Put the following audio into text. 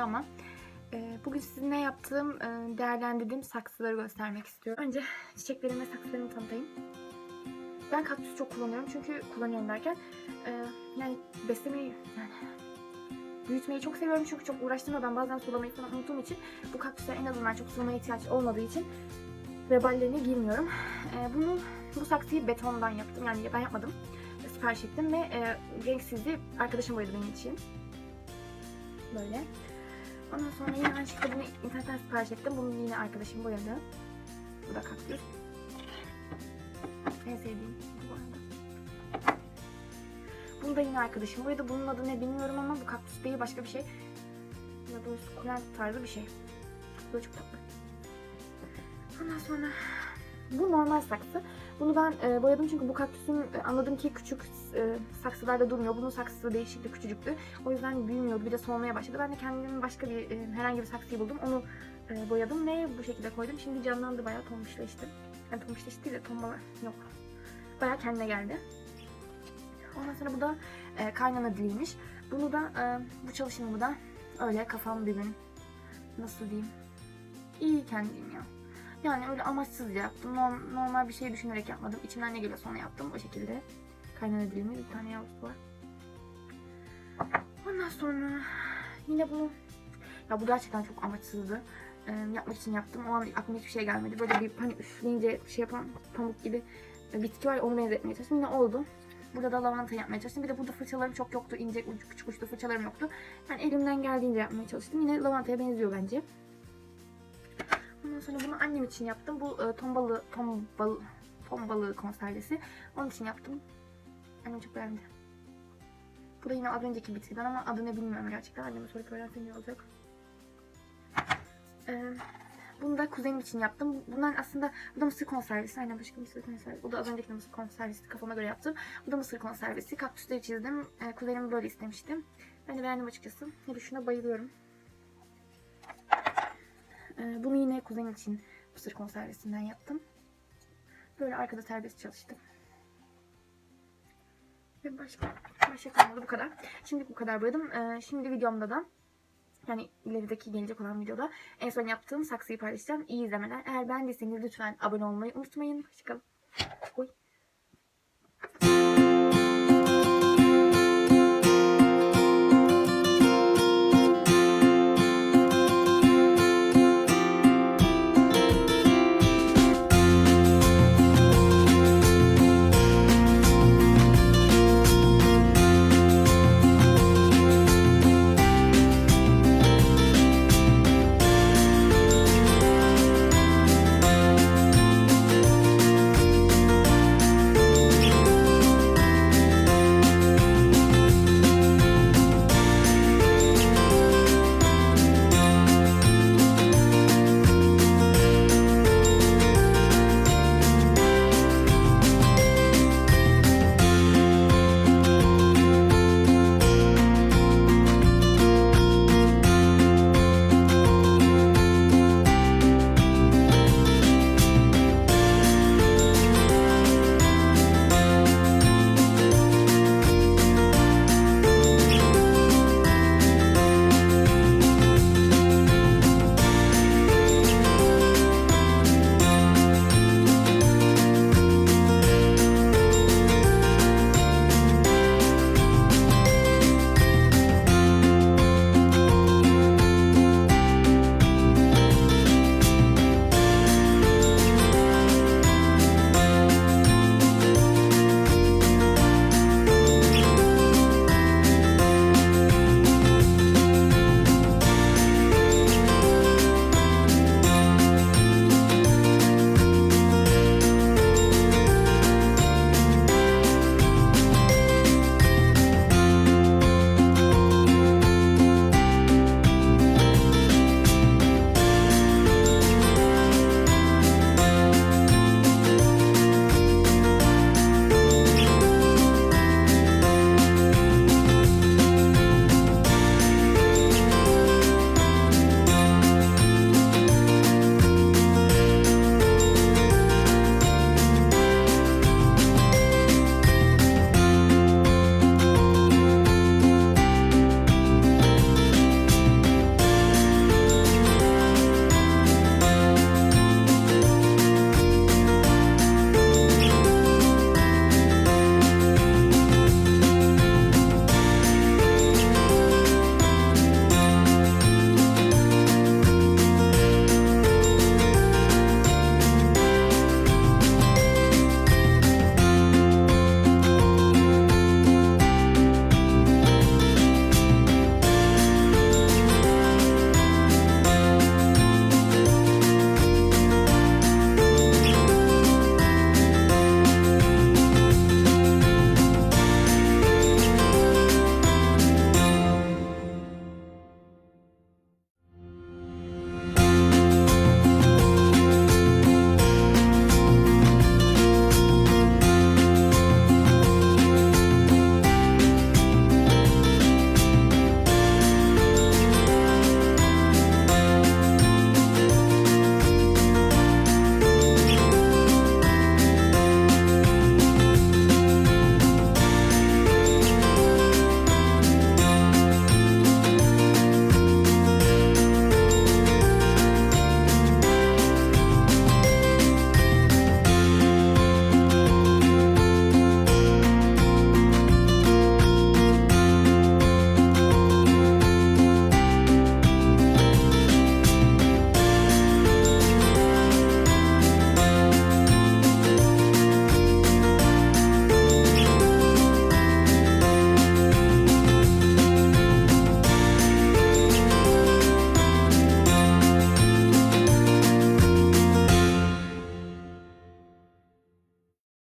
ama e, bugün sizinle yaptığım, e, değerlendirdiğim saksıları göstermek istiyorum. Önce çiçeklerimi ve saksılarımı tanıtayım. Ben kaktüs çok kullanıyorum çünkü kullanıyorum derken e, yani beslemeyi yani büyütmeyi çok seviyorum çünkü çok uğraştırmadan bazen sulamayı falan unuttuğum için bu kaktüsler en azından çok sulamaya ihtiyaç olmadığı için veballerine girmiyorum. Bunu bu saksıyı betondan yaptım yani ben yapmadım. Sipariş ettim ve renksizdi arkadaşım boyadı benim için. Böyle. Ondan sonra yine aynı şekilde bunu internetten sipariş ettim. Bunu yine arkadaşım boyadı. Bu da kaktüs. En sevdiğim bu arada. Bunu da yine arkadaşım boyadı. Bunun adı ne bilmiyorum ama bu kaktüs değil başka bir şey. Ya böyle sukulent tarzı bir şey. Bu da çok tatlı. Ondan sonra bu normal saksı. Bunu ben e, boyadım çünkü bu kaktüsün e, anladım ki küçük e, saksılarda durmuyor. Bunun saksısı değişikti, küçücüktü. O yüzden büyümüyordu. Bir de solmaya başladı. Ben de kendimin başka bir e, herhangi bir saksıyı buldum. Onu e, boyadım ve bu şekilde koydum. Şimdi canlandı bayağı tombişleşti. Yani tombişleşti değil de tombala yok. Bayağı kendine geldi. Ondan sonra bu da e, kaynana diliymiş. Bunu da e, bu çalışımı da öyle kafam bir nasıl diyeyim iyi kendiyim ya. Yani öyle amaçsızca yaptım. Norm- normal bir şey düşünerek yapmadım. İçimden ne geliyorsa onu yaptım. O şekilde. Kaynana dilimi bir tane yavrusu var. Ondan sonra yine bunu... Ya bu gerçekten çok amaçsızdı. Ee, yapmak için yaptım. O an aklıma hiçbir şey gelmedi. Böyle bir hani üfleyince şey yapan pamuk gibi bitki var ya, onu benzetmeye çalıştım. Yine oldu. Burada da lavanta yapmaya çalıştım. Bir de burada fırçalarım çok yoktu. İnce, ucu, küçük uçlu fırçalarım yoktu. Yani elimden geldiğince yapmaya çalıştım. Yine lavantaya benziyor bence. Sonra bunu annem için yaptım. Bu e, ton balığı, ton konservesi. Onun için yaptım. Annem çok beğendi. Bu da yine az önceki bitkiden ama adını bilmiyorum gerçekten. Anneme sorup öğrensem iyi olacak. Ee, bunu da kuzenim için yaptım. Bunlar aslında bu da mısır konservesi. Aynen başka mısır konservesi. Bu da az önceki mısır konservesi kafama göre yaptım. Bu da mısır konservesi. Kaktüsleri çizdim. Ee, kuzenim böyle istemiştim. Ben de beğendim açıkçası. Hele şuna bayılıyorum. Ee, bunu yine kuzenim için mısır konservesinden yaptım. Böyle arkada serbest çalıştım. Ve başka, başka kalmadı bu kadar. Şimdi bu kadar boyadım. Ee, şimdi videomda da yani ilerideki gelecek olan videoda en son yaptığım saksıyı paylaşacağım. İyi izlemeler. Eğer beğendiyseniz lütfen abone olmayı unutmayın. Hoşçakalın. Oy.